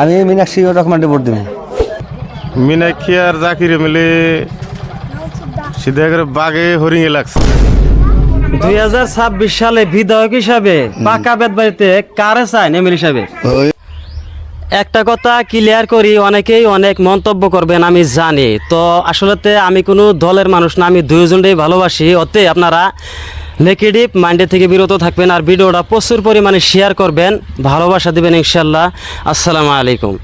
আমি মীনাক্ষী রকমান্ডে ভোট দেবো। মিনাক্ষী আর জাকিরে মিলে সিধা করে বাঘে হরিঙে লাগছে। দুই হাজার ছাব্বিশ সালে বিধায়ক হিসাবে পাকা বেদ বাড়িতে কারে চায় এমএল হিসাবে? একটা কথা ক্লিয়ার করি অনেকেই অনেক মন্তব্য করবেন আমি জানি। তো আসলেতে আমি কোনো দলের মানুষ না আমি দুইজনটাই ভালোবাসি। অতে আপনারা নেগেটিভ মাইন্ডে থেকে বিরত থাকবেন আর ভিডিওটা প্রচুর পরিমাণে শেয়ার করবেন। ভালোবাসা দিবেন ইনশাল্লাহ আসসালামু আলাইকুম।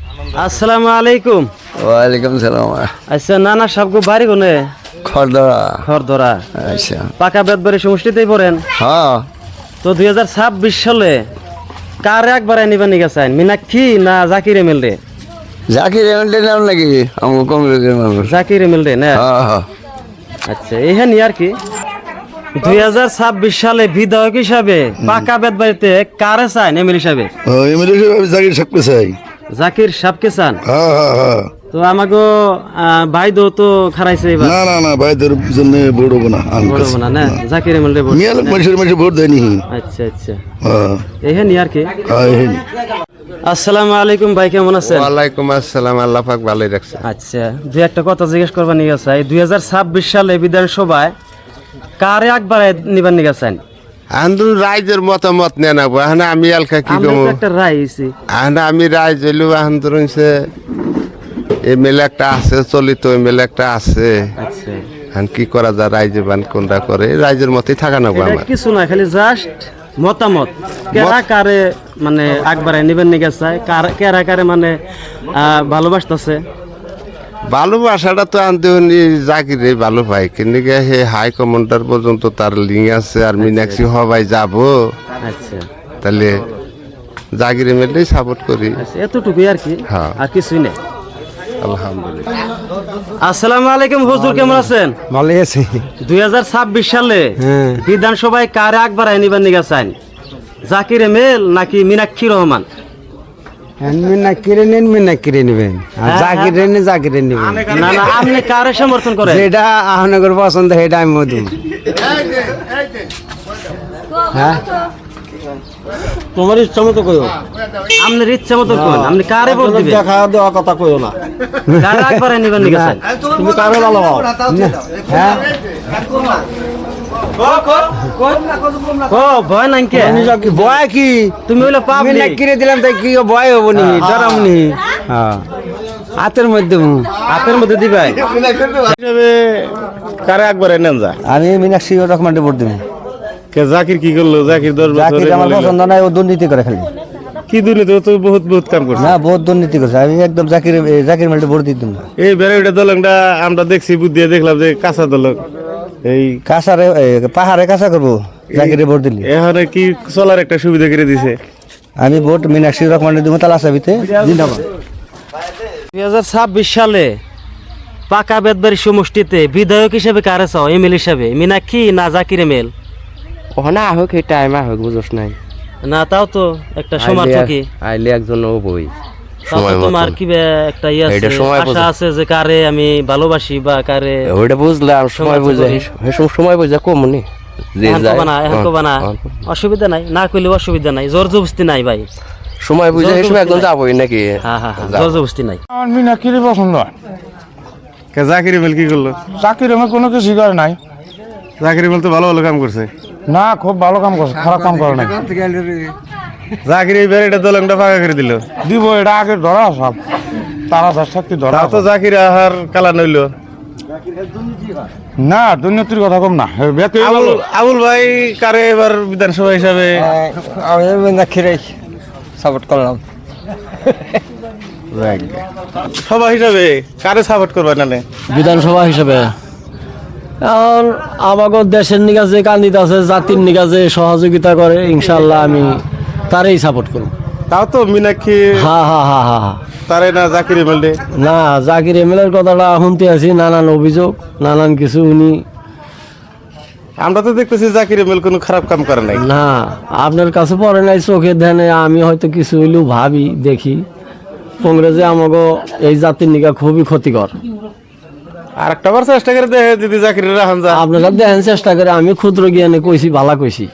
আসসালামু আলাইকুম। ওয়ালাইকুম সালাম। আচ্ছা না না সবগু বাড়ি কোনে? খরদরা ঘর ধরা আচ্ছা। পাকা বেদবাড়ি সমষ্টিতেই পড়েন? হ্যাঁ। তো দুই হাজার ছাব্বিশ সালে কার একবার নিবেন নিকে চাই মিনাক্ষী না জাকির এমএল রে জাকির এমএলএ নাম নাকি? আমার কংগ্রেসের মানুষ। জাকির এমএল রে না? হ্যাঁ হ্যাঁ। আচ্ছা এইখানে আর কি? দুই হাজার ছাব্বিশ সালে বিধায়ক হিসাবে পাকা বেদ বাড়িতে কারে চান এমএল হিসাবে এমএলএ সাহেব? জাকির সাহেবকে চাই। জাকির সাপকে চান? হ্যাঁ হ্যাঁ হ্যাঁ। তো আমাকে ভাই দো তো খারাইছে এবার। না না না ভাইদের জন্য ভোট হব না বড় না না জাকির এমএল রে মিয়া লোক মানুষের মানুষের ভোট দেয়নি। আচ্ছা আচ্ছা। হ্যাঁ। আর কি? আসসালামু আলাইকুম ভাই কেমন আছেন? ওয়ালাইকুম আসসালাম আল্লাহ পাক ভালোই রাখছে। আচ্ছা দুই একটা কথা জিজ্ঞেস করবার নিয়ে গেছে। দুই হাজার ছাব্বিশ সালে বিধানসভায় কারে একবার নিবার নিয়ে গেছেন আন্দোলন রাইজের মতামত নিয়ে নেব এখন আমি এলকা কি কমু? একটা রায় হইছি। এখন আমি সে এমএলএ একটা আছে চলিত এমএলএ একটা আছে। আচ্ছা। এখন কি করা যায় রাইজে বান কোনটা করে? রাইজের মতেই থাকা নেব এটা আমার। কিছু না খালি জাস্ট মতামত। কেরা কারে মানে একবারে নিবেন নিগে চায় কার কেরা কারে মানে ভালোবাসতেছে? ভালোবাসাটা তো আনতে জাকিরে ভালো পাই কিন্তু হে হাই কমান্ডার পর্যন্ত তার লিঙ্ক আছে আর মিনাক্ষী হবাই যাব। আচ্ছা। তাহলে জাকিরে মেলেই সাপোর্ট করি। আচ্ছা এতটুকুই আর কি? হ্যাঁ। আর কিছুই নেই। আলহামদুলিল্লাহ। আসসালামু আলাইকুম হুজুর কেমন আছেন? ভালো আছে। দুই হাজার ছাব্বিশ সালে হ্যাঁ। বিধানসভায় কারে একবার নিবেন নিগে চান জাকির এমেল নাকি মিনাক্ষী রহমান? মিনা কিনে নেন মিনা কিনে নেবেন। আর হ্যাঁ, জাকির নেন জাকির নেবেন। না না আপনি কারে সমর্থন করেন? যেটা আহনগর পছন্দ সেটা আমি মধু। হ্যাঁ? তোমার ইচ্ছা মতো কইও। আপনার ইচ্ছা মতো কোন আপনি কারে ভোট দিবেন? দেখা দেওয়া কথা কইও না। কারে একবার নিবেন তুমি কারও ভালো হ্যাঁ? ও ভয় নাই কে? তুমি দিলাম তাই কি ভয় হব নি? ডরাম নি? হ্যাঁ। হাতের মধ্যে। হাতের মধ্যে দিবাই। হিসাবে কারে একবার এনেন যা? আমি মীনাক্ষী রকমান্ডে ভোট দেবো কে জাকির কি করল? জাকির দশ বছর জাকির আমার পছন্দ নাই ও দুর্নীতি করে খালি। কি দুর্নীতি? তো বহুত বহুত কাম করছে। না বহুত দুর্নীতি করছে। আমি একদম জাকির জাকির মাল্টে ভোট দিতাম এই বেড়াইটা দলংটা আমরা দেখছি বুদ্ধি দেখলাম যে কাঁচা দলং। এই পাহাড়ে কাঁচা করব জাকিরে ভোট দিলি। এখানে কি চলার একটা সুবিধা করে দিছে? আমি ভোট মীনাক্ষী রকমান্ডে দিব তালা চাবিতে জিন্দাবাদ। দুই হাজার ছাব্বিশ সালে পাকা বেদবাড়ি সমষ্টিতে বিধায়ক হিসেবে কারে চাও? এমএল হিসাবে। মীনাক্ষী না জাকির এমেল ওখানে আহক এই টাইম আহক বুঝোস নাই। না তাও তো একটা সমর্থকই। আইলে একজন ও বই তাও তোমার কি একটা ইয়ে সময় আশা বোঝা। আছে যে কারে আমি ভালোবাসি বা কারে ওইটা বুঝলাম সময় বুঝে। সময় বুঝে কম নি। যে এখন যায়। কবা না এখন কবা না। অসুবিধা নাই না কইলে অসুবিধা নাই। জোর জবস্তি নাই ভাই। সময় বুঝে জবস্তি যাবই নাকি? হ্যাঁ হ্যাঁ হ্যাঁ জোর জবস্তি নাই। আমার মিনাক্ষীরই পছন্দ? হয় কে জাকির মেল কি করল? চাকরির আমার কোনো কিছু করে নাই। জাকির মেল তো ভালো ভালো কাম করছে। না খুব ভালো কাম করছে খারাপ কাম করে নাই। জাকির এই বেড়াইটা দলংটা ফাঁকা করে দিল। দিব এটা আগে ধরা সব। তারা দশ থাকতে ধরা তো জাকির আহার কালা নইল। না দুর্নীতির কথা কম না। আবুল ভাই কারে এবার বিধানসভা হিসাবে? আমি মীনাক্ষীরে সাপোর্ট করলাম। সভা হিসাবে? কারে সাপোর্ট করবে না বিধানসভা হিসেবে? এখন আমাকে দেশের নিকা যে কান্দিত আছে জাতির নিকা যে সহযোগিতা করে ইনশাল্লাহ আমি তারই সাপোর্ট করব তাও তো মীনাক্ষী হা হা হা হা হা। তারে না জাকির মেলে না জাকির এমএলএর কথাটা শুনতে আছি নানান অভিযোগ নানান কিছু উনি আমরা তো দেখতেছি জাকির মেল কোনো খারাপ কাম করে নাই। না আপনার কাছে পড়ে নাই চোখে ধ্যানে আমি হয়তো কিছু হইলেও ভাবি দেখি। কংগ্রেসে আমাকে এই জাতির নিকা খুবই ক্ষতিকর। আর একটা বার চেষ্টা করে দেখে যদি জাকির রাহান যা আপনারা দেখেন চেষ্টা করে আমি ক্ষুদ্র জ্ঞানে কইছি ভালা কইছি।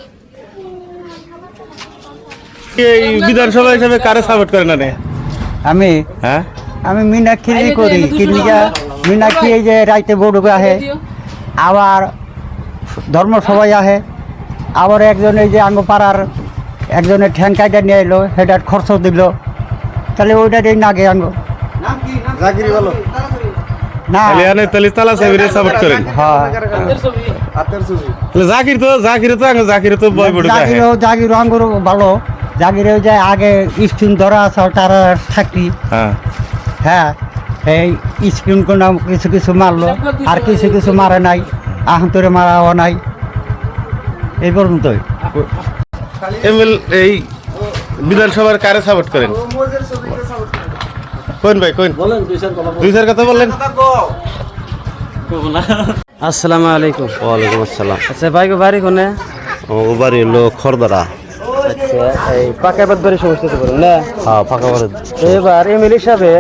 এই বিধানসভা হিসাবে কারে সাপোর্ট করে না রে? আমি? হ্যাঁ? আমি মিনাক্ষী করি কিনিকা মিনাক্ষী এই যে রাইতে বড়ুকে আহে আবার ধর্ম সবাই আহে আবার একজন এই যে আঙ্গ পাড়ার একজনের ঠ্যাং কাইটা নিয়ে এলো সেটার খরচ দিল। তাহলে ওইটারই নাগে আঙ্গ। না। করেন। হ্যাঁ। জাকির তো জাকির তো জাকির তো জাগিরও জাগির ওই যে আগে স্ক্রিন ধরা আছে তারা থাকি হ্যাঁ। হ্যাঁ এই স্ক্রিন কোনো কিছু কিছু মারলো আর কিছু কিছু মারে নাই আহন্তরে মারাও নাই। এই পর্যন্তই। এমএল এই বিধানসভার কারে সাপোর্ট করেন? কোন ভাই কোন? দুই স্যার কথা বললেন আসসালামু আলাইকুম। ওয়ালাইকুম আসসালাম। আচ্ছা ভাই গো বাড়ি কোনে? ও বাড়ি হলো খরদারা আচ্ছা এই পাকা বেদ বাড়ি সমস্যা তো করেন না? হ্যাঁ করে এবার এমএল হিসাবে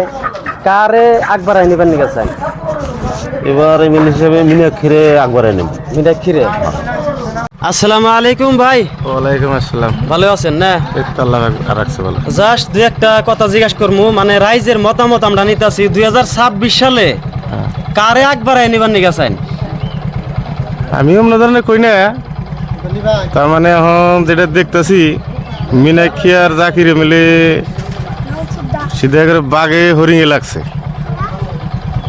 কারে আকবার আইনি বান্নি গেছেন এবার এমএল হিসেবে মিনাক্ষীরে আকবরে নেব মিনাক্ষীরে? আসসালামু আলাইকুম ভাই। ওয়ালাইকুম আসসালাম। ভালো আছেন না? আল্লাহ রাখছে ভালো। জাস্ট দুই একটা কথা জিজ্ঞাসা করব মানে রাইজের মতামত আমরা নিতেছি দুই হাজার ছাব্বিশ সালে কারে আকবার আইনি বান্নি গেছেন? আমি অন্য ধরনের কই না। তার মানে এখন যেটা দেখতেছি মিনাক্ষী আর জাকিরে মিলে সিধা করে বাঘে হরিঙে লাগছে।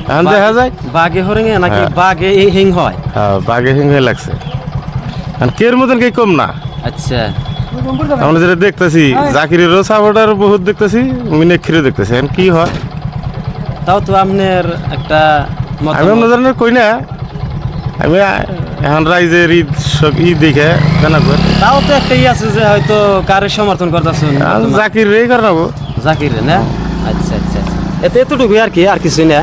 এখন দেখা যায়। বাঘে হরিঙে নাকি হ্যাঁ। বাঘে এই হিং হয়? হ্যাঁ বাঘে হিঙে লাগছে। এখন কের মতন কে কম না। আচ্ছা। আমরা যেটা দেখতেছি জাকিরেরও সাপোর্টার বহুত দেখতেছি মিনাক্ষীরও দেখতেছি। এখন কি হয়? তাও তো আপনার একটা আমি অন্য ধরনের কই না। আমি এখন রাইজের ঈদ সব- ঈদ দেখে কেনা কর তাও তো একটা ই আছে যে হয়তো কারে সমর্থন করতেছেন জাকির রে কারণ জাকির না? আচ্ছা আচ্ছা আচ্ছা। এতে এতটুকু আর কি আর কিছু না।